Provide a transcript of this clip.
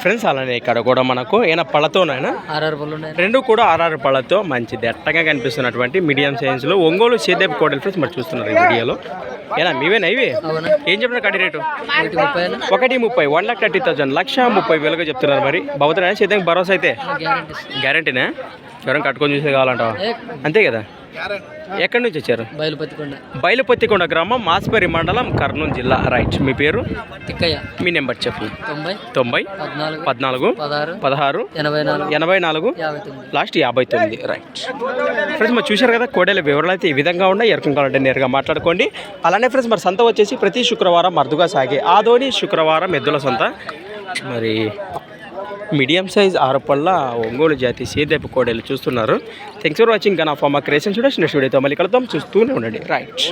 Friends అలానే ఇక్కడ కూడా మనకు ఏమైనా పళ్ళతోనైనా? ఆర్ఆర్ పళ్ళు రెండు కూడా ఆర్ఆర్ పళ్ళతో మంచి దట్టంగా కనిపిస్తున్నటువంటి మీడియం సైజులో ఒంగోలు సీదేపు కోడలు ఫ్రెండ్స్ మరి చూస్తున్నారు ఈ వీడియోలో. ఏనా మీవేనా ఇవి? ఏం చెప్తున్నారు కడి రేటు? ఒకటి ముప్పై వన్ లాక్ థర్టీ థౌసండ్ లక్ష ముప్పై వేలుగా చెప్తున్నారు మరి. బాబుతున్నాయా చేద్దాం భరోసా అయితే? గ్యారంటీనా జ్వరం కట్టుకొని చూసే కావాలంటావా? అంతే కదా? ఎక్కడి నుంచి వచ్చారు? బయలుపత్తికొండ బయలుపత్తికొండ గ్రామం మాస్పరి మండలం కర్నూలు జిల్లా. రైట్ మీ పేరు? తిక్కయ్య. మీ నెంబర్ చెప్పు తొంభై తొంభై పద్నాలుగు పద్నాలుగు పదహారు పదహారు ఎనభై నాలుగు ఎనభై లాస్ట్ యాభై తొమ్మిది. రైట్. ఫ్రెండ్స్ మరి చూశారు కదా కోడెల వివరాలు అయితే ఈ విధంగా ఉన్నాయి. ఎరకం కావాలంటే నేరుగా మాట్లాడుకోండి. అలానే ఫ్రెండ్స్ మరి సంత వచ్చేసి ప్రతి శుక్రవారం అరుదుగా సాగే. ఆదోని శుక్రవారం ఎద్దుల సంత. మరి మీడియం సైజ్ ఆరు పళ్ళ ఒంగోలు జాతి సేదెపు కోడెలు చూస్తున్నారు. థ్యాంక్స్ ఫర్ వాచింగ్ గన్ ఆఫ్ మా క్రియేషన్ చూడ నెక్స్ట్ వీడియోతో మళ్ళీ కలుద్దాం. చూస్తూనే ఉండండి. రైట్